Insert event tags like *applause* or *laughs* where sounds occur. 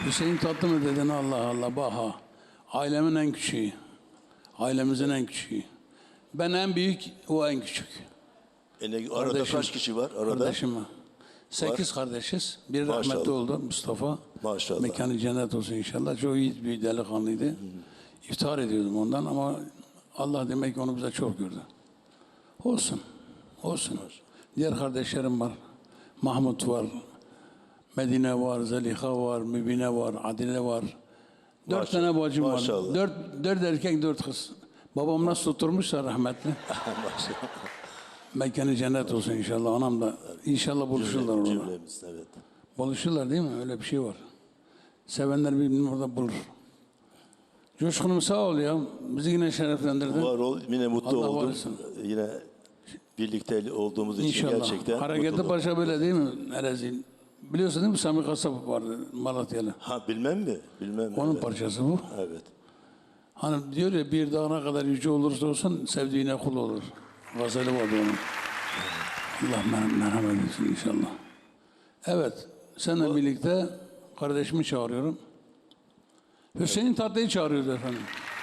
Hüseyin tatlı mı dedin Allah Allah baha. Ailemin en küçüğü. Ailemizin en küçüğü. Ben en büyük, o en küçük. E ne- arada Kardeşim. kaç kişi var? Arada Kardeşim var. Sekiz kardeşiz. Bir Maşallah. rahmetli oldu Mustafa. Maşallah. Mekanı cennet olsun inşallah. Çok iyi bir delikanlıydı. İftihar ediyordum ondan ama Allah demek ki onu bize çok gördü. Olsun. Olsun. Diğer kardeşlerim var. Mahmut var. Medine var, Zeliha var, Mübine var, Adile var. Dört Maşallah. tane bacım var. Maşallah. Dört, dört erkek, dört kız. Babam nasıl tutturmuşsa rahmetli. *laughs* Mekanı cennet olsun inşallah. Anam da inşallah buluşurlar orada. Cümlemiz evet. Buluşurlar değil mi? Öyle bir şey var. Sevenler birbirini orada bulur. Coşkunum sağ ol ya. Bizi yine şereflendirdin. Var ol yine mutlu Allah var oldum. etsin. Yine birlikte olduğumuz için İnşallah. gerçekten Hareketli. Paşa böyle değil mi? Erezil. Biliyorsun değil mi? Sami Kasap vardı Malatyalı. Ha bilmem mi? Bilmem mi? Onun evet. parçası bu. evet. Hani diyor ya bir dağ ne kadar yüce olursa olsun sevdiğine kul olur. Gazeli vardı onun. Allah mer- merhamet etsin inşallah. Evet. Seninle birlikte kardeşimi çağırıyorum. Hüseyin Tatlı'yı çağırıyoruz efendim.